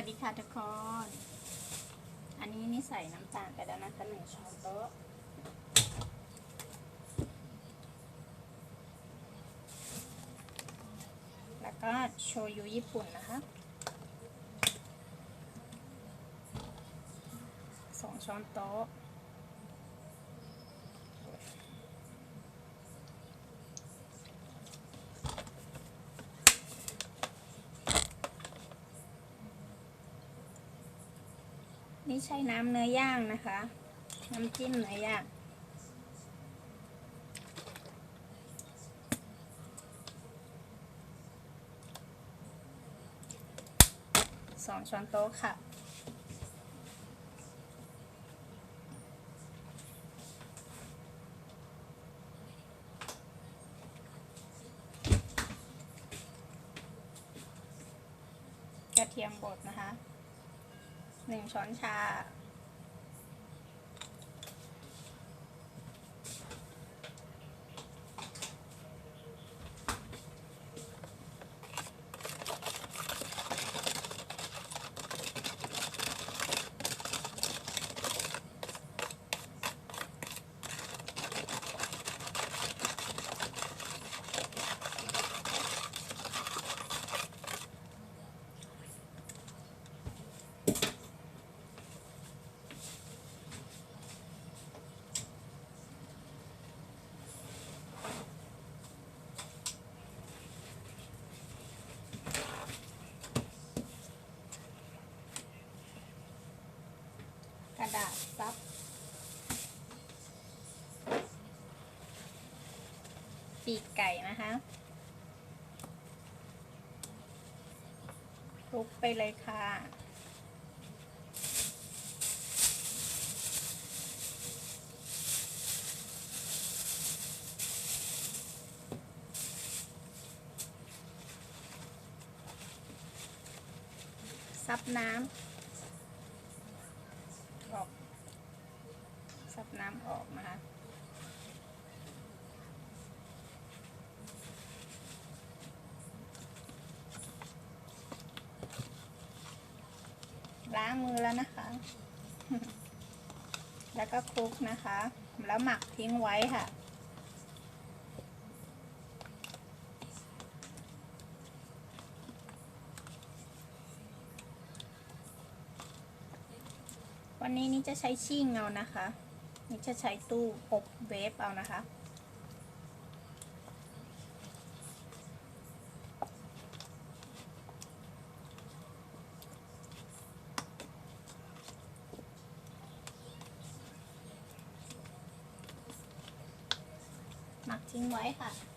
วัสดีค่ะทุกคน อันนี้นี่ใส่น้ำตาลไปแล้วนะคะหนึ่งช้อนโต๊ะ แล้วก็โชยุญี่ปุ่นนะคะสองช้อนโต๊ะ นี่ใช้น้ำเนื้อย่างนะคะ น้ำจิ้มเนื้อย่างสองช้อนโต๊ะค่ะ กระเทียมบดนะคะ หนึ่งช้อนชา ดาษซับ ปีกไก่นะคะคลุกไปเลยค่ะ ซับน้ำออก ซับน้ำออกนะคะล้างมือแล้วนะคะ แล้วก็คลุกนะคะ แล้วหมักทิ้งไว้ค่ะ วันนี้นี่จะใช้ชิ่งเอานะคะ นี่จะใช้ตู้อบเวฟเอานะคะหมักทิ้งไว้ค่ะ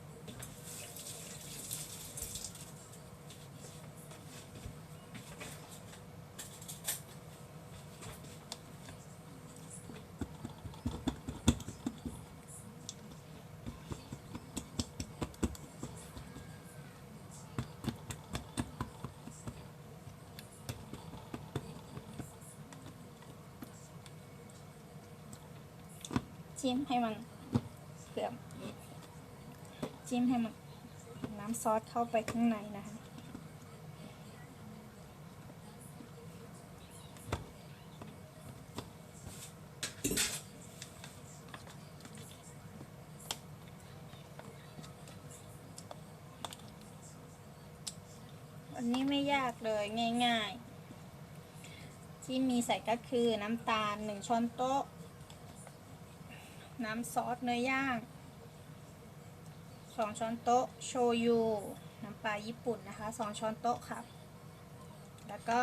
จิ้มให้มันเผื่อจิ้มให้มันน้ำซอสเข้าไปข้างในนะคะวันนี้ไม่ยากเลยง่าย ๆ ที่มีใส่ก็คือน้ำตาลหนึ่งช้อนโต๊ะ น้ำซอสเนื้อย่างสองช้อนโต๊ะโชยุ น้ำปลาญี่ปุ่นนะคะสองช้อนโต๊ะค่ะ แล้วก็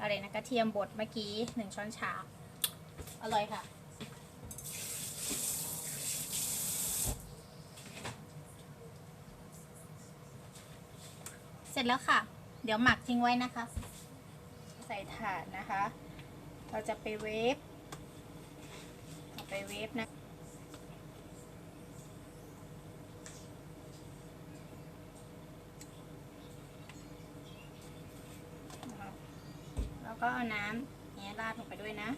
อะไรนะกระเทียมบดเมื่อกี้หนึ่งช้อนชา อร่อยค่ะ เสร็จแล้วค่ะ เดี๋ยวหมักทิ้งไว้นะคะ ใส่ถาดนะคะ เราจะไปเวฟ ไปเวฟนะ แล้วก็เอาน้ำเนี้ยราดลงไปด้วยนะ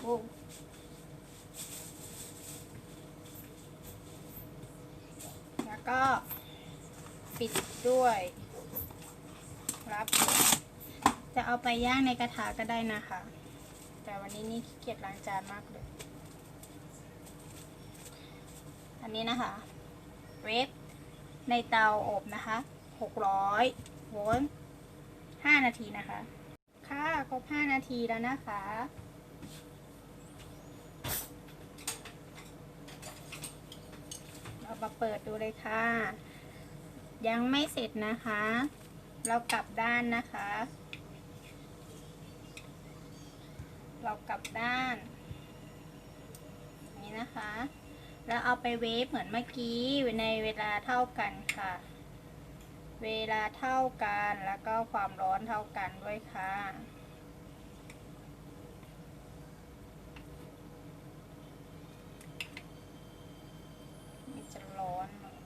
โอ้วก็ปิดด้วย รับ จะเอาไปย่างในกระทะก็ได้นะคะ แต่วันนี้นี่ขี้เกียจล้างจานมากเลย อันนี้นะคะเวฟในเตาอบนะคะ 600โวลต์5นาทีนะคะ ค่ะครบ5นาทีแล้วนะคะเรามาเปิดดูเลยค่ะ ยังไม่เสร็จนะคะ เรากลับด้านนะคะ เรากลับด้าน นี้นะคะ แล้วเอาไปเวฟเหมือนเมื่อกี้ในเวลาเท่ากันค่ะ เวลาเท่ากันแล้วก็ความร้อนเท่ากันด้วยค่ะ มันจะร้อนหน่อย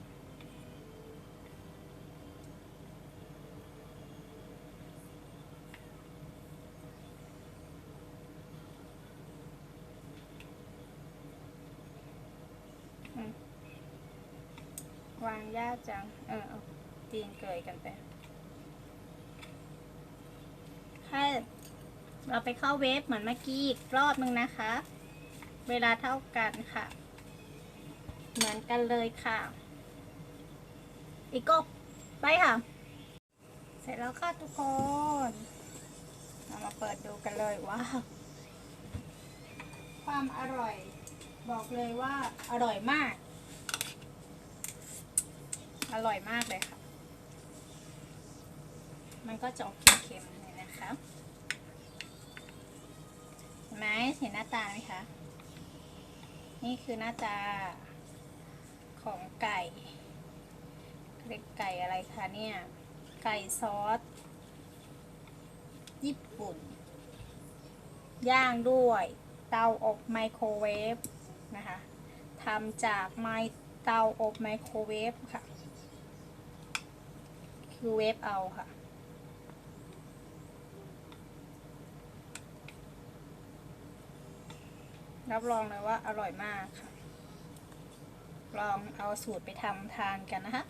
อืม วางยากจัง เออเอาตีนเกยกันไปถ้เราไปเข้าเวฟเหมือนเมื่อกี้อีกรอบนึงนะคะ เวลาเท่ากันค่ะ เหมือนกันเลยค่ะ อีกกบไปค่ะ เสร็จแล้วค่ะทุกคนเรามาเปิดดูกันเลยว้าวความอร่อย บอกเลยว่าอร่อยมาก อร่อยมากเลยค่ะ มันก็จะออกเค็มๆเลยนะคะเห็นไหมเห็นหน้าตาไหมคะ นี่คือหน้าตาของไก่เรียกไก่อะไรคะเนี่ย ไก่ซอส ญี่ปุ่น ย่างด้วย เตาอบไมโครเวฟ นะคะทำจากไม้เตาอบไมโครเวฟค่ะ คือเวฟเอาค่ะ รับรองเลยว่าอร่อยมากค่ะ ลองเอาสูตรไปทำทานกันนะคะ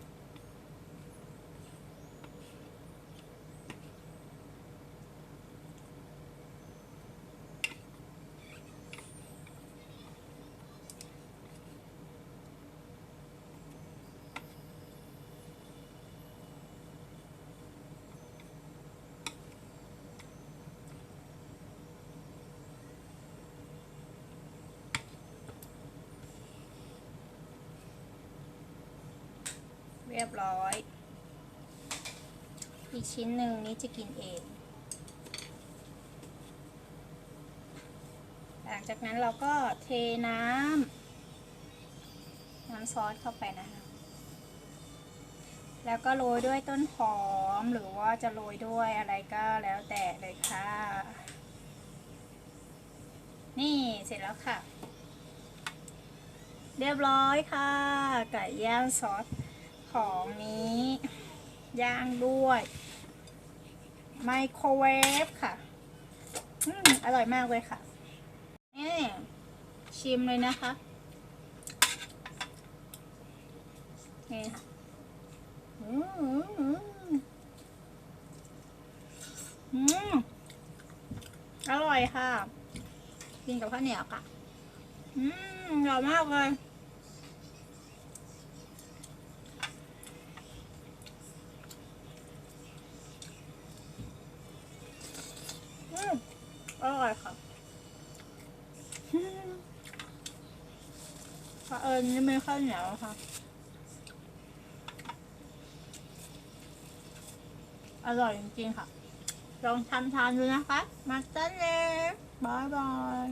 รียบร้อย อีกชิ้นหนึ่งนี้จะกินเอง หลังจากนั้นเราก็เทน้ำน้ำซอสเข้าไปนะคะ แล้วก็โรยด้วยต้นหอมหรือว่าจะโรยด้วยอะไรก็แล้วแต่เลยค่ะ นี่เสร็จแล้วค่ะเรียบร้อยค่ะ ไก่ย่างซอส ของนี้ ย่างด้วย ไมโครเวฟค่ะอืมอร่อยมากเลยค่ะนี่ชิมเลยนะคะนี่ค่ะอืมอืมอืมอืมอร่อยค่ะ กินกับข้าวเหนียวค่ะ อืมอร่อยมากเลย ค่ะเพระเอิญนี่ไม่ข้าวเหนียวค่ะอร่อยจริงๆค่ะ ลองทำทานดูนะคะ มาจ้าเลยบายบาย